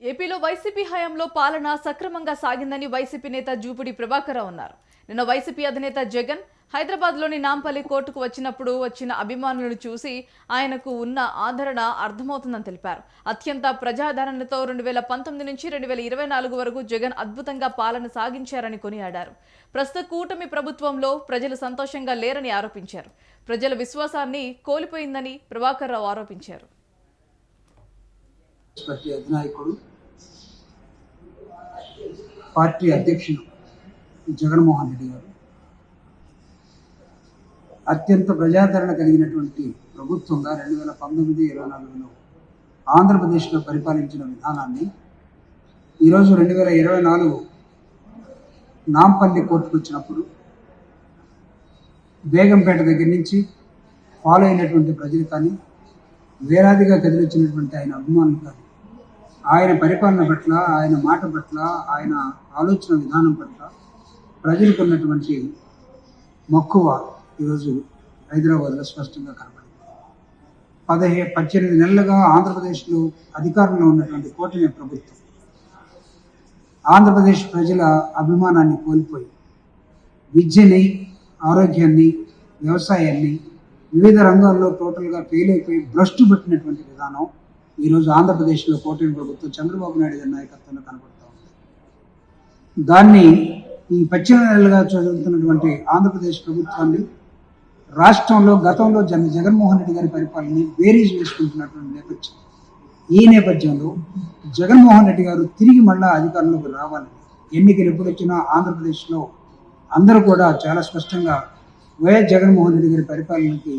ఏపీలో వైసీపీ హయాంలో పాలన సక్రమంగా సాగిందని వైసీపీ నేత జూపుడి ప్రభాకరరావు అన్నారు. నిన్న వైసీపీ అధినేత జగన్ హైదరాబాద్లోని నాంపల్లి కోర్టుకు వచ్చినప్పుడు వచ్చిన అభిమానులను చూసి ఆయనకు ఉన్న ఆదరణ అర్థమవుతుందని తెలిపారు. అత్యంత ప్రజాదరణతో రెండు వేల పంతొమ్మిది నుంచి రెండు వేల ఇరవై నాలుగు వరకు జగన్ అద్భుతంగా పాలన సాగించారని కొనియాడారు. ప్రస్తుత కూటమి ప్రభుత్వంలో ప్రజలు సంతోషంగా లేరని ఆరోపించారు. ప్రజల విశ్వాసాన్ని కోల్పోయిందని ప్రభాకర్రావు ఆరోపించారు. పార్టీ అధినాయకుడు పార్టీ అధ్యక్షుడు జగన్మోహన్ రెడ్డి గారు. అత్యంత ప్రజాదరణ కలిగినటువంటి ప్రభుత్వంగా రెండు వేల పంతొమ్మిది ఇరవై నాలుగులో ఆంధ్రప్రదేశ్లో పరిపాలించిన విధానాన్ని ఈరోజు రెండు వేల ఇరవై నాలుగు నాంపల్లి కోర్టుకు వచ్చినప్పుడు బేగంపేట దగ్గర నుంచి ఫాలో అయినటువంటి ప్రజలు కానీ వేలాదిగా కదిలిచ్చినటువంటి ఆయన అభిమానులు కానీ ఆయన పరిపాలన పట్ల ఆయన మాట పట్ల ఆయన ఆలోచన విధానం పట్ల ప్రజలకు ఉన్నటువంటి మక్కువ ఈరోజు హైదరాబాద్లో స్పష్టంగా కనబడింది పదహే పద్దెనిమిది నెలలుగా ఆంధ్రప్రదేశ్లో అధికారంలో ఉన్నటువంటి కూటమి ప్రభుత్వం ఆంధ్రప్రదేశ్ ప్రజల అభిమానాన్ని కోల్పోయి విద్యని ఆరోగ్యాన్ని వ్యవసాయాన్ని వివిధ రంగాల్లో టోటల్గా ఫెయిల్ అయిపోయి భ్రష్టు పట్టినటువంటి విధానం ఈరోజు ఆంధ్రప్రదేశ్లో కూటమి ప్రభుత్వం చంద్రబాబు నాయుడు గారి నాయకత్వంలో కనబడుతూ ఉంది. దాన్ని ఈ పశ్చిమ నెలలుగా చదువుతున్నటువంటి ఆంధ్రప్రదేశ్ ప్రభుత్వాన్ని రాష్ట్రంలో గతంలో జన జగన్మోహన్ రెడ్డి గారి పరిపాలనని బేరీజ్ వేసుకుంటున్నటువంటి నేపథ్యం. ఈ నేపథ్యంలో జగన్మోహన్ రెడ్డి గారు తిరిగి మళ్ళా అధికారంలోకి రావాలని ఎన్నికలు ఎప్పుడు వచ్చినా ఆంధ్రప్రదేశ్లో అందరూ కూడా చాలా స్పష్టంగా వైఎస్ జగన్మోహన్ రెడ్డి గారి పరిపాలనకి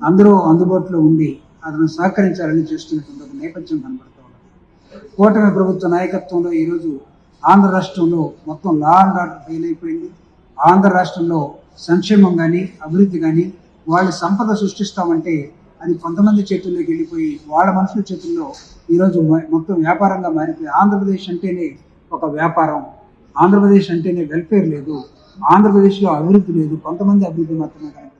అందరూ అందుబాటులో ఉండి అతను సహకరించాలని చేస్తున్నటువంటి ఒక నేపథ్యం కనబడుతూ ఉన్నది. కూటమి ప్రభుత్వ నాయకత్వంలో ఈరోజు ఆంధ్ర రాష్ట్రంలో మొత్తం లా అండ్ ఆర్డర్ ఫెయిల్ అయిపోయింది ఆంధ్ర రాష్ట్రంలో సంక్షేమం కానీ అభివృద్ధి కానీ వాళ్ళు సంపద సృష్టిస్తామంటే అది కొంతమంది చేతుల్లోకి వెళ్ళిపోయి వాళ్ళ మనుషుల చేతుల్లో ఈరోజు మొత్తం వ్యాపారంగా మారిపోయి ఆంధ్రప్రదేశ్ అంటేనే ఒక వ్యాపారం. ఆంధ్రప్రదేశ్ అంటేనే వెల్ఫేర్ లేదు. ఆంధ్రప్రదేశ్లో అభివృద్ధి లేదు. కొంతమంది అభివృద్ధి మాత్రమే కనిపిస్తుంది